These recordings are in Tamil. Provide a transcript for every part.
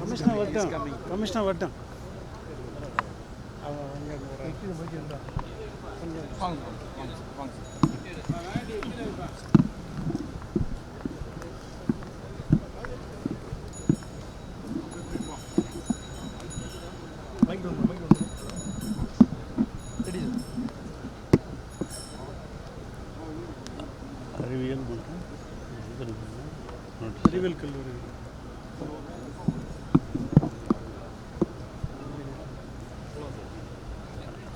கமிஷனர் வரட்டும் கமிஷனர் வரட்டும் அறிவியல் மற்றும் இது அறிவியல் கல்லூரி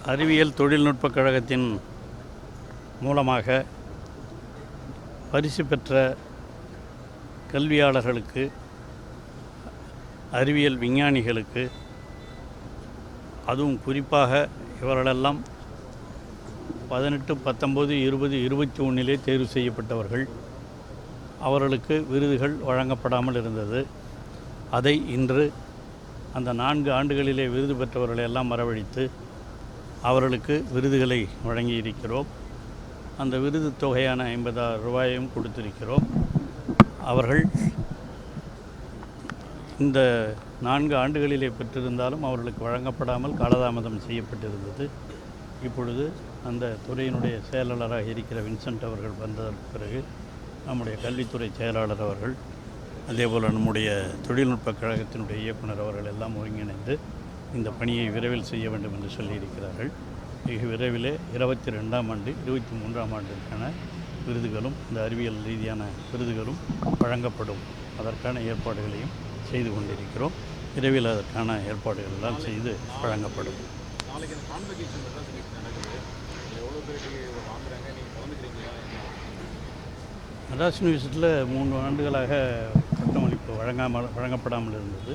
அறிவியல் தொழில்நுட்பக் கழகத்தின் மூலமாக பரிசு பெற்ற கல்வியாளர்களுக்கு அறிவியல் விஞ்ஞானிகளுக்கு அதுவும் குறிப்பாக இவர்களெல்லாம் பதினெட்டு பத்தொம்போது இருபது இருபத்தி ஒன்றிலே தேர்வு செய்யப்பட்டவர்கள். அவர்களுக்கு விருதுகள் வழங்கப்படாமல் இருந்தது. அதை இன்று அந்த நான்கு ஆண்டுகளிலே விருது பெற்றவர்களை எல்லாம் வரவழைத்து அவர்களுக்கு விருதுகளை வழங்கியிருக்கிறோம். அந்த விருது தொகையான ஐம்பதாயிரம் ரூபாயும் கொடுத்திருக்கிறோம். அவர்கள் இந்த நான்கு ஆண்டுகளிலே பெற்றிருந்தாலும் அவர்களுக்கு வழங்கப்படாமல் காலதாமதம் செய்யப்பட்டிருந்தது. இப்பொழுது அந்த துறையினுடைய செயலாளராக இருக்கிற வின்சென்ட் அவர்கள் வந்ததற்கு பிறகு நம்முடைய கல்வித்துறை செயலாளர் அவர்கள் அதேபோல் நம்முடைய தொழில்நுட்ப கழகத்தினுடைய இயக்குனர் அவர்கள் எல்லாம் ஒருங்கிணைந்து இந்த பணியை விரைவில் செய்ய வேண்டும் என்று சொல்லியிருக்கிறார்கள் மிக விரைவிலே இருபத்தி ரெண்டாம் ஆண்டு இருபத்தி மூன்றாம் ஆண்டிற்கான விருதுகளும் இந்த அறிவியல் ரீதியான விருதுகளும் வழங்கப்படும் அதற்கான ஏற்பாடுகளையும் செய்து கொண்டிருக்கிறோம் விரைவில் அதற்கான ஏற்பாடுகள் எல்லாம் செய்து வழங்கப்படும் மெட்ராஸ் யூனிவர்சிட்டியில் மூன்று ஆண்டுகளாக வழங்காமல் வழங்கப்படாமல் இருந்தது.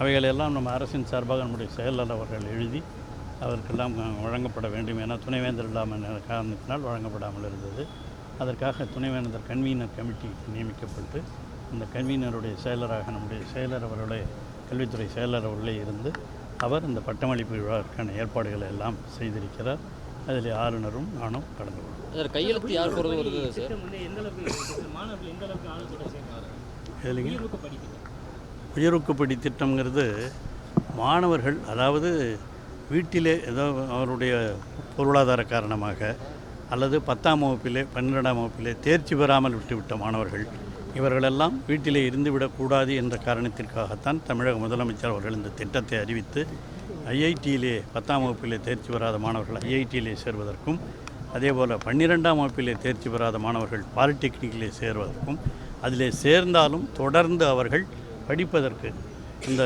அவைகளெல்லாம் நம்ம அரசின் சார்பாக நம்முடைய செயலாளர் அவர்கள் எழுதி அதற்கெல்லாம் வழங்கப்பட வேண்டும் என துணைவேந்தர் இல்லாமல் காரணத்தினால் வழங்கப்படாமல் இருந்தது. அதற்காக துணைவேந்தர் கன்வீனர் கமிட்டி நியமிக்கப்பட்டு அந்த கன்வீனருடைய செயலராக நம்முடைய செயலர் அவர்களே கல்வித்துறை செயலர் அவர்களே இருந்து அவர் இந்த பட்டமளிப்பு விழாவிற்கான ஏற்பாடுகளை எல்லாம் செய்திருக்கிறார். அதில் ஆளுநரும் நானும் கலந்து கொள்வோம். கையெழுத்து யார் போகிறது வருது சார்? எதுலைங்க உயர்வுக்குப்படி திட்டம்ங்கிறது மாணவர்கள் அதாவது வீட்டிலே ஏதோ அவருடைய பொருளாதார காரணமாக அல்லது பத்தாம் வகுப்பிலே பன்னிரெண்டாம் வகுப்பிலே தேர்ச்சி பெறாமல் விட்டுவிட்ட மாணவர்கள் இவர்களெல்லாம் வீட்டிலே இருந்துவிடக்கூடாது என்ற காரணத்திற்காகத்தான் தமிழக முதலமைச்சர் அவர்கள் இந்த திட்டத்தை அறிவித்து ஐஐடியிலே பத்தாம் வகுப்பிலே தேர்ச்சி பெறாத மாணவர்கள் ஐஐடியிலே சேர்வதற்கும் அதேபோல் பன்னிரெண்டாம் வகுப்பிலே தேர்ச்சி பெறாத மாணவர்கள் பாலிடெக்னிக்கிலே சேர்வதற்கும் அதில் சேர்ந்தாலும் தொடர்ந்து அவர்கள் படிப்பதற்கு இந்த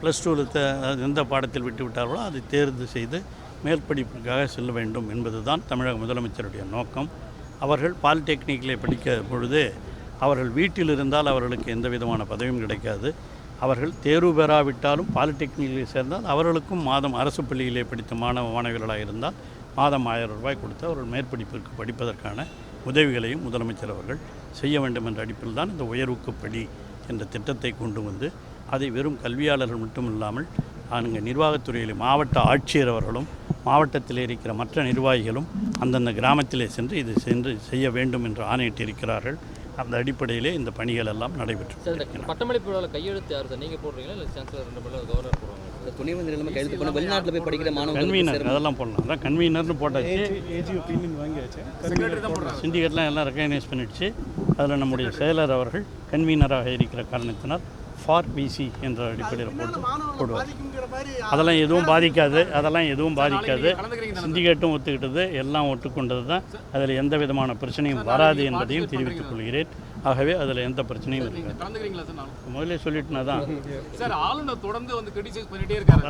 ப்ளஸ் டூவில் எந்த பாடத்தில் விட்டுவிட்டார்களோ அதை தேர்வு செய்து மேல் படிப்புக்காக செல்ல வேண்டும் என்பது தான் தமிழக முதலமைச்சருடைய நோக்கம். அவர்கள் பாலிடெக்னிக்கிலே படிக்க பொழுது அவர்கள் வீட்டில் இருந்தால் அவர்களுக்கு எந்த விதமான பதவியும் கிடைக்காது. அவர்கள் தேர்வு பெறாவிட்டாலும் பாலிடெக்னிக்கில் சேர்ந்தால் அவர்களுக்கும் மாதம் அரசு பள்ளியிலே படித்த மாணவ மாணவிகளாக இருந்தால் மாதம் ஆயிரம் ரூபாய் கொடுத்து அவர்கள் மேற்படிப்பிற்கு படிப்பதற்கான உதவிகளையும் முதலமைச்சர் அவர்கள் செய்ய வேண்டும் என்ற அடிப்பில் தான் இந்த உயர்வுக்குப்படி என்ற திட்டத்தை கொண்டு வந்து அதை வெறும் கல்வியாளர்கள் மட்டும் இல்லாமல் அங்கே நிர்வாகத்துறையில் மாவட்ட ஆட்சியர் அவர்களும் மாவட்டத்தில் இருக்கிற மற்ற நிர்வாகிகளும் அந்தந்த கிராமத்திலே சென்று இது சென்று செய்ய வேண்டும் என்று ஆணையிட்டிருக்கிறார்கள். அந்த அடிப்படையிலே இந்த பணிகள் எல்லாம் நடைபெற்று. பட்டமளிப்பு கையெழுத்து யார் நீங்கள் போடுறீங்களா? இல்லை சான்சலர் கவர்னர் துணைவேந்தர் எல்லாமே கையெழுத்து பண்ண வெளிநாட்டில் போய் படிக்கிற மாணவர்கள் கன்வீனர் அதெல்லாம் போடலாம். அதான் கன்வீனர்னு போட்டாச்சு. ஏஜி ஏஜி ஒப்பீனியன் வாங்கியாச்சு. செக்ரட்டரி தான் போடுறாங்க. சிண்டிகேட்லாம் எல்லாம் ரெக்கக்னைஸ் பண்ணிடுச்சு. அதில் நம்முடைய செயலர் அவர்கள் கன்வீனராக இருக்கிற காரணத்தினால் ஃபார் பிசி என்ற அடிப்படையில் போட்டு போடுவார். அதெல்லாம் எதுவும் பாதிக்காது. அதெல்லாம் எதுவும் பாதிக்காது. சிண்டிகேட்டும் ஒத்துக்கிட்டது. எல்லாம் ஒத்துக்கொண்டது தான் அதில் எந்த விதமான பிரச்சனையும் வராது என்பதையும் தெரிவித்துக் கொள்கிறேன். ஆகவே அதில் எந்த பிரச்சனையும் இருக்காது. கலந்துக்கிறீங்களா சார் நானும்? முதல்ல சொல்லிட்டுனா தான். சார் ஆளுநர் தொடர்ந்து வந்து கிரிட்டிசைஸ் பண்ணிட்டே இருக்காரு